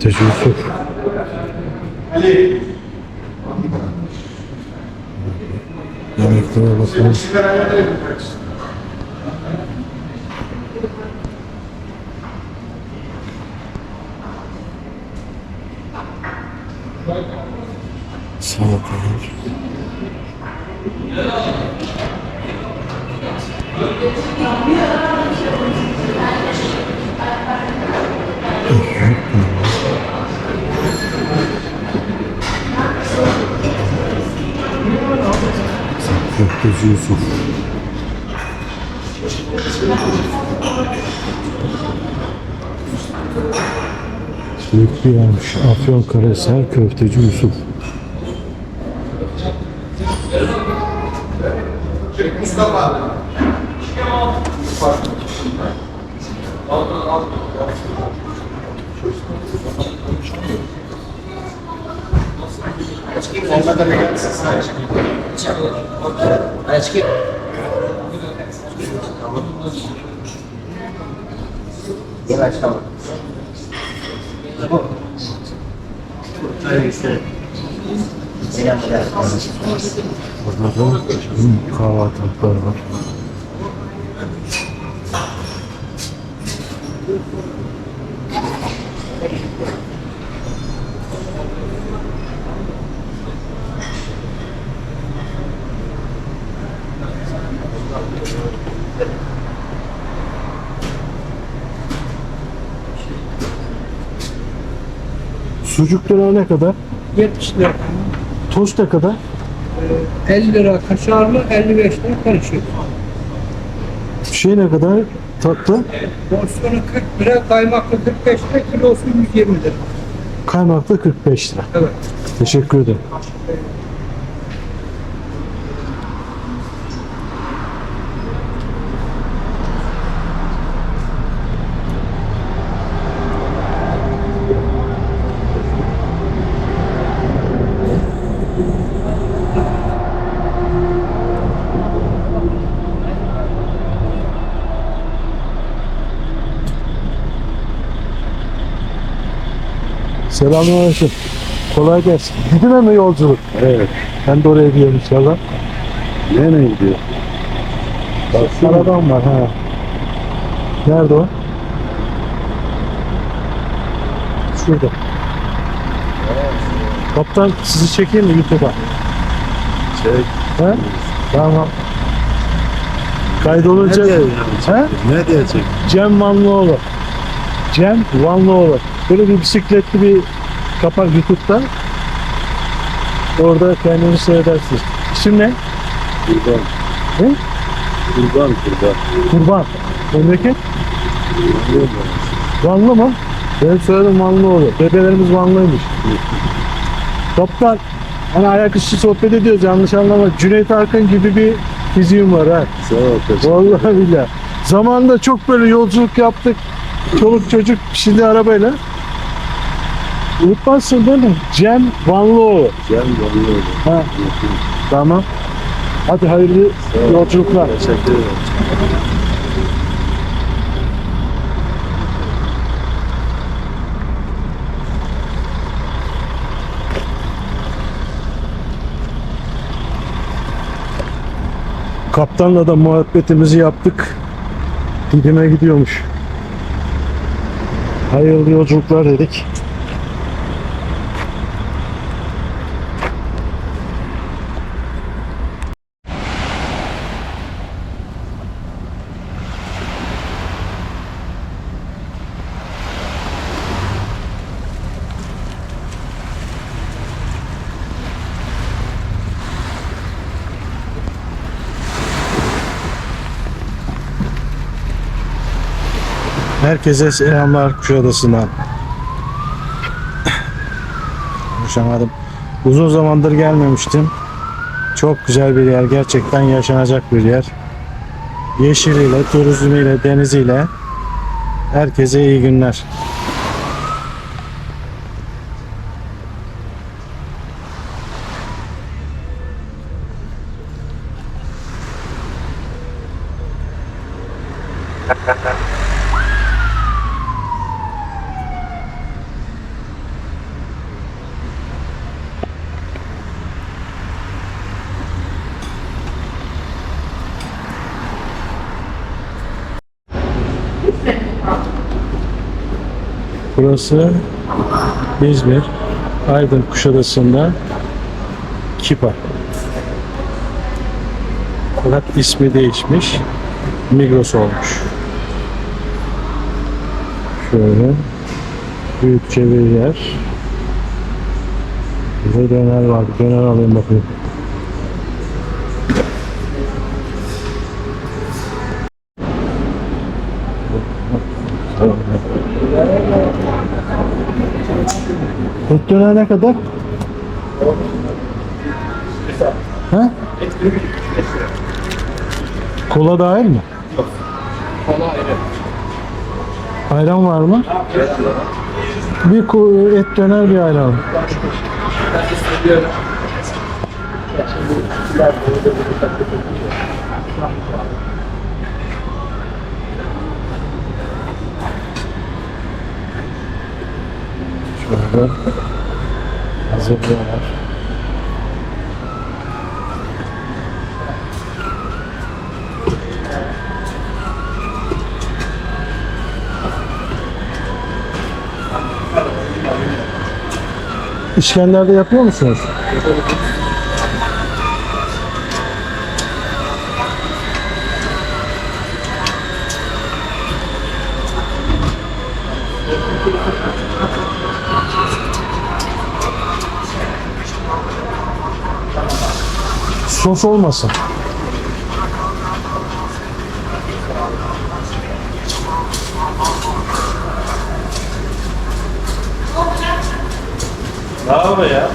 Köfteci Yusuf. Yemeklere bakalım. Salatalar. Köfteci Yusuf. Büyük bir yermiş. Afyonkarahisar Köfteci Yusuf. Yavaş tamam. Selamlar. Burada da kahvaltılıklar var. Sucuklar ne kadar? 70 lira. Tost ne kadar? 50 lira kaşarlı, 55 lira karışık. Şey ne kadar? Tatlı? Porsiyonu 40 lira, kaymaklı 45 lira, kilosu 120 lira. Kaymaklı 45 lira. Evet. Teşekkür ederim. Selamünaleyküm. Kolay gelsin. Gidime mi yolculuk? Evet. Ben de oraya gidiyorum inşallah. Nereye gidiyor? Arabam var ha. Nerede o? Şurada. Kaptan sizi çekeyim mi YouTube'a? Çek. He? Tamam. Kaydolunca... Ne diye He? Ne diye çek? Cem Vanlıoğlu. Cem Vanlıoğlu. Böyle bir bisikletli bir kapak YouTube'da. Orada kendini seyredersiniz. İsim ne? Kurban. Ne? Kurban kurban. Kurban. Memleket? Vanlı mı? Benim soyadım Vanlıoğlu. Dedelerimiz Vanlıymış. Kaptan, hani ayaküstü sohbet ediyoruz yanlış anlama. Cüneyt Arkın gibi bir fiziğim var ha. Sağ ol Vallahi billahi. Zamanında çok böyle yolculuk yaptık. Çoluk çocuk şimdi arabayla. Unutmazsın değil mi? Cem Vanlıoğlu. Cem anlıyorum. Ha, tamam. Hadi hayırlı ol. yolculuklar. Teşekkür ederim. Kaptanla da muhabbetimizi yaptık. Didim'e gidiyormuş. Hayırlı yolculuklar dedik. Herkese selamlar Kuşadası'ndan. Konuşamadım. Uzun zamandır gelmemiştim. Çok güzel bir yer. Gerçekten yaşanacak bir yer. Yeşiliyle, turizmiyle, deniziyle herkese iyi günler. Burası İzmir, Aydın Kuşadası'nda Kipa. Fakat ismi değişmiş. Migros olmuş. Şöyle büyükçe bir yer. Burada döner var. Döner alayım bakayım. Döner ne kadar? He? Kola dahil mi? Ayran var mı? Bir et döner bir ayran. Şöyle hazırlıyorlar. İşkender'de yapıyor musunuz? Sos olmasın. Bravo ya.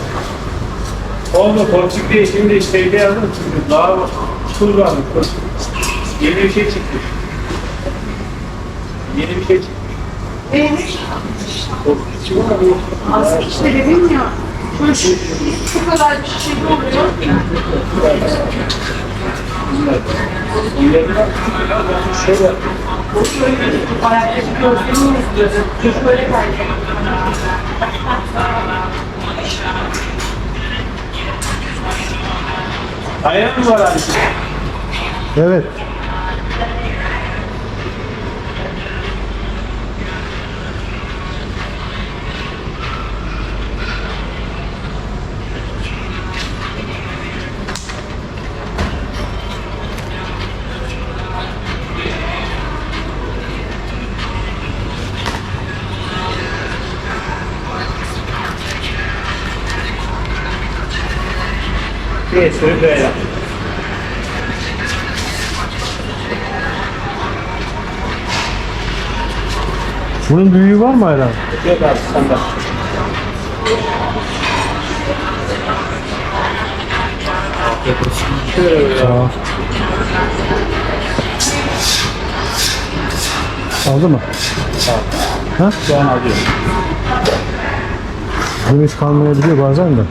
Oldu Porçuk diye şimdi şeyde yazdım çünkü bravo. Tur varmış. Yeni bir şey çıktı. Yeni bir şey çıktı. Neymiş? Aslında işte dedim ya. Şu, şu kadar bir şey oluyor. Şöyle Ayaktaki gözlerimi izliyorsun. Çocuk öyle kaydı. ayran mı var abi? Evet. Böyle. Bunun büyüğü var mı ayran? Yok abi. Şöyle böyle. Ol. Aldı mı? Ha? Şu an alıyorum. Limit kalmayabiliyor bazen de.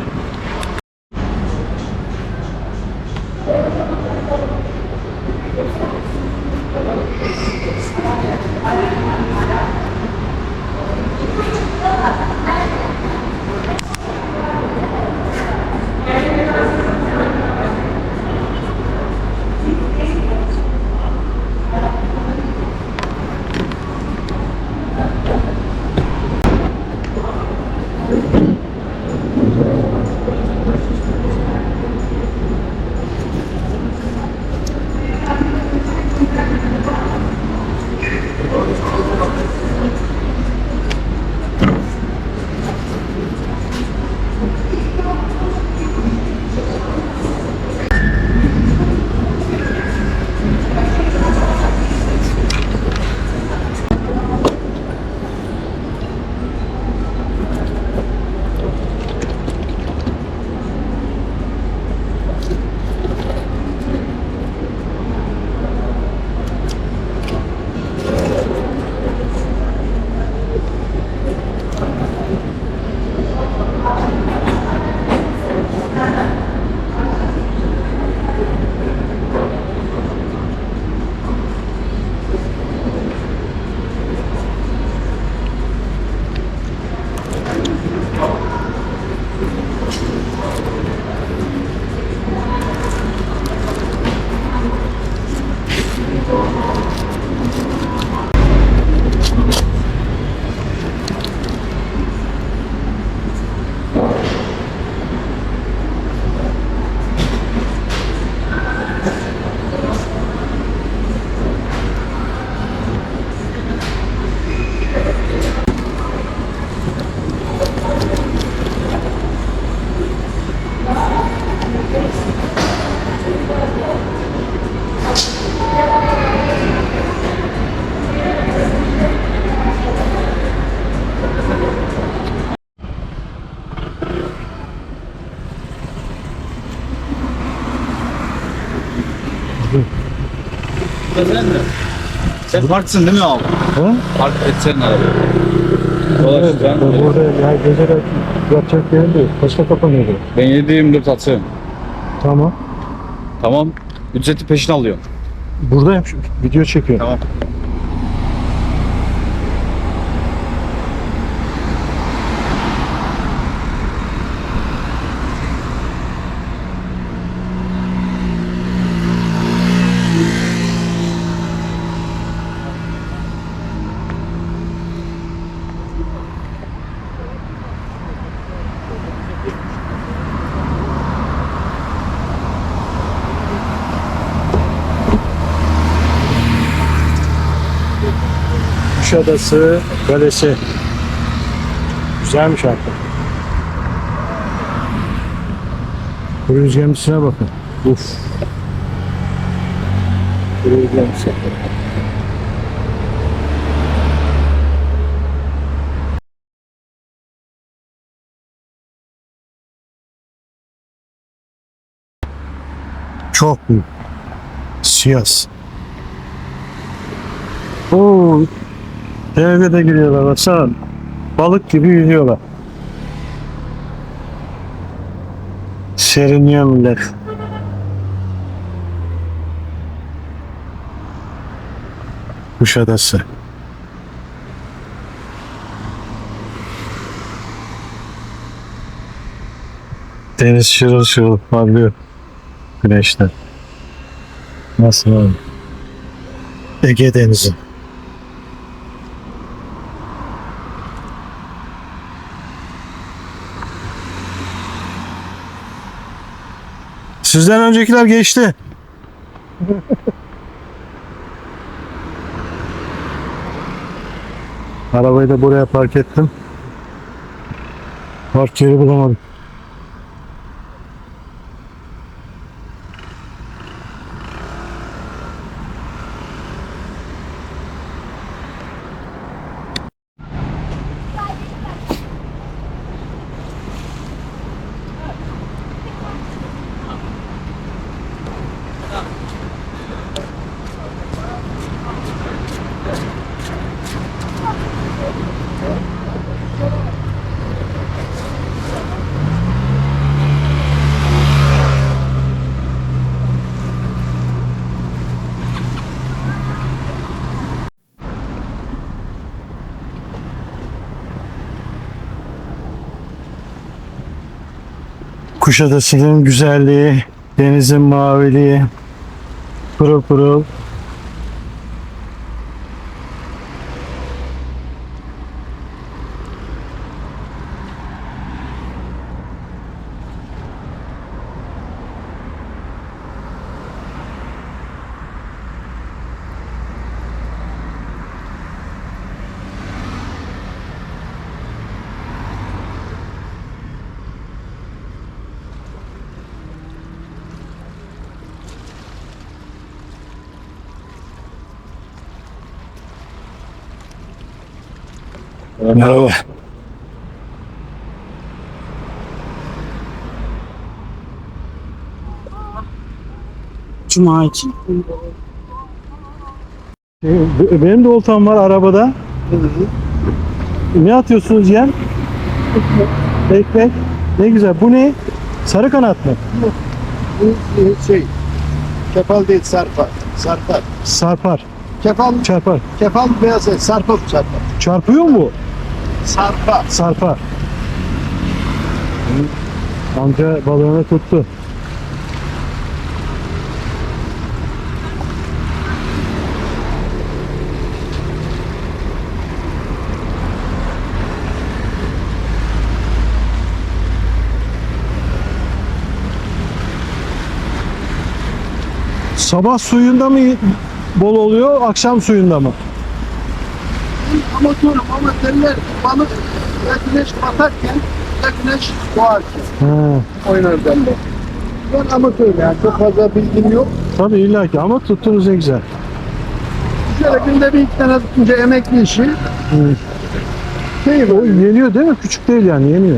Sen parkçısın değil mi abi? Ha? Park edeceksin abi. Evet, Dolaşacaksın. ben burada ya gece de yapacak yerim de yok. Kaçta kapanıyordu? Ben 7-24 atıyorum. Tamam. Tamam. Ücreti peşin alıyorum. Buradayım şu video çekiyorum. Tamam. Kuşadası Kalesi. Güzelmiş hakikaten. Kruz gemisine bakın. Uf. Gemisi. Çok büyük. Siyas. Oo, Denize de giriyorlar baksana. Balık gibi yüzüyorlar. Serinliyor millet. Kuşadası. Deniz şırıl şırıl parlıyor güneşten. Nasıl abi? Ege Denizi. Sizden öncekiler geçti. Arabayı da buraya park ettim. Park yeri bulamadım. Kuşadası'nın güzelliği, denizin maviliği, pırıl pırıl. Merhaba. Cuma için. Ee, Benim de oltam var arabada. Ne atıyorsunuz yer? Ekmek. Ne güzel. Bu ne? Sarı kanat mı? Bu şey kefal değil sarpa. Sarpa. Sarpar. Kefal Çarpar. kefal beyaz et. Sarpa bu sarpa. Çarpıyor mu Sarpa. Sarpar. Amca balığını tuttu. Sabah suyunda mı bol oluyor, akşam suyunda mı? Amatörüm ama derler balık ya güneş batarken ya güneş doğarken He. oynar derler. Ben amatörüm yani çok fazla bilgim yok. Tabii illa ki ama tuttunuz ne güzel. Şöyle günde bir iki tane tutunca emekli işi. Şey O yeniyor değil mi? Küçük değil yani yeniyor.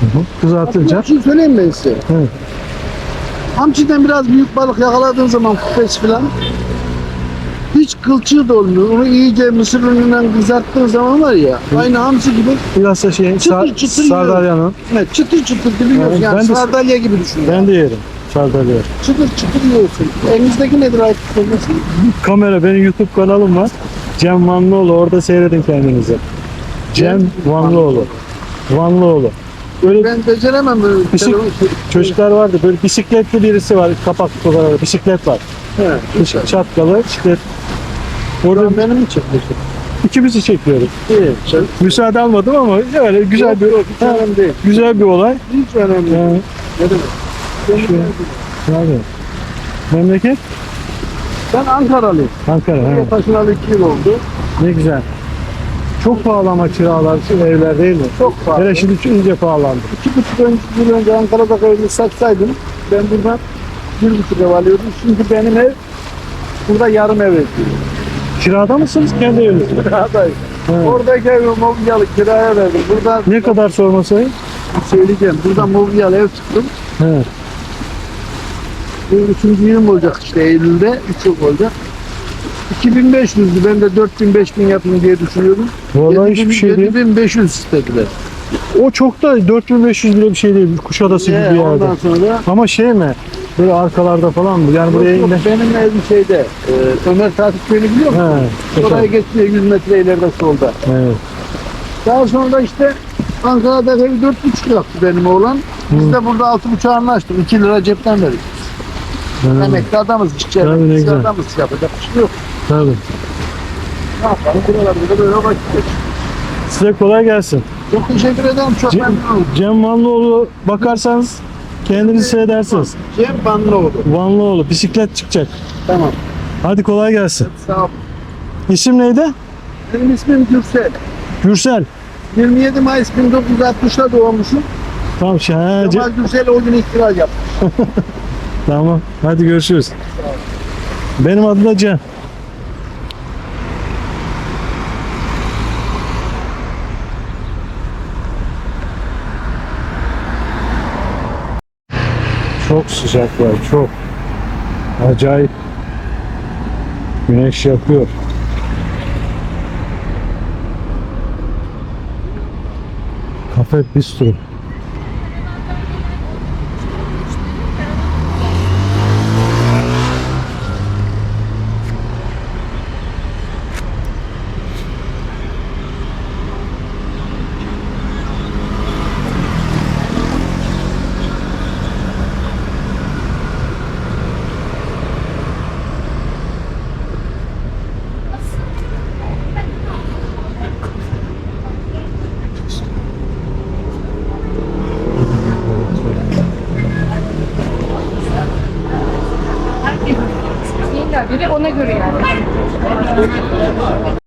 Hı hı. Kızartınca. Bir şey söyleyeyim ben size. Evet. Hamçiden biraz büyük balık yakaladığın zaman 45 falan Hiç kılçığı da olmuyor. Onu iyice mısır unundan kızarttığın zaman var ya aynı hamsi gibi Biraz da şey, Çıtır çıtır Sardalya'nın. evet, çıtır çıtır gibi yiyorsun. Yani ben de- sardalya gibi düşün. Ben de yerim. Sardalya. Çıtır çıtır yiyorsun. Elinizdeki nedir ayıp olmasın? Kamera, benim YouTube kanalım var. Cem Vanlıoğlu, orada seyredin kendinizi. Cem Vanlıoğlu. Vanlıoğlu. Böyle Ben beceremem böyle. Telefon- çocuklar vardı, böyle bisikletli birisi var, kapaklı olarak bisiklet var. He, Bisiklet çatkalı, bisiklet. Orada benim mi çekmişsin? ikimizi çekiyoruz. İyi. Sen, Müsaade almadım ama öyle güzel yok, bir yok, hiç önemli değil. güzel bir olay. Hiç önemli değil. Yani, Ne demek? Ben, abi. Memleket ben Ankaralıyım. Ankara. Ha. taşınalı iki yıl oldu. Ne güzel. Çok pahalı ama kiralar, evler değil mi? Çok pahalı. Hele şimdi iyice pahalandı. İki buçuk ön- yıl önce Ankara'da evini satsaydım ben buradan bir buçuk ev alıyordum. Şimdi benim ev burada yarım ev ediyor. Kirada mısınız kendi eviniz? mi? Kiradayım. Ha. Oradaki evi mobilyalı kiraya verdim. Burada Ne kadar sorması söyleyeceğim. Burada mobilyalı ev tuttum. He. Bu üçüncü yılım olacak işte Eylül'de. Üç yıl olacak. 2500'dü. Ben de 4000 5000 yapayım diye düşünüyordum. Vallahi hiçbir şey değil. 7500 istediler. O çok da 4500 lira bir şey değil. Kuşadası gibi Ee, bir yerde. ondan sonra Ama şey mi? Böyle arkalarda falan mı? Yani buraya Yok, yok, inen... benim evim şeyde. E, Ömer Fatih Köyü'nü biliyor musun? He. Oraya güzel. geçiyor 100 metre ileride solda. Evet. Daha sonra işte Ankara'da evi 4,5 yaptı benim oğlan. Biz de burada 6,5 anlaştık. 2 lira cepten verdik. He. Emekli adamız, işçi adamız yapacak bir şey yok. Tabii. Ne yapalım? Buralarda da böyle vakit geçiyor. Size kolay gelsin. Çok teşekkür ederim. Çok memnun oldum. Cem Vanlıoğlu bakarsanız kendiniz seyredersiniz. Cem Banlıoğlu. Vanlıoğlu bisiklet çıkacak. Tamam. Hadi kolay gelsin. Sağ ol. İsim neydi? Benim ismim Gürsel. Gürsel. 27 Mayıs 1960'da doğmuşum. Tamam şey. Kemal Gürsel o gün ihtiral yaptı. Tamam. Hadi görüşürüz. Benim adım da Cem. Çok sıcak var, çok. Acayip. Güneş yakıyor. Kafe bistro. İlla biri ona göre yani.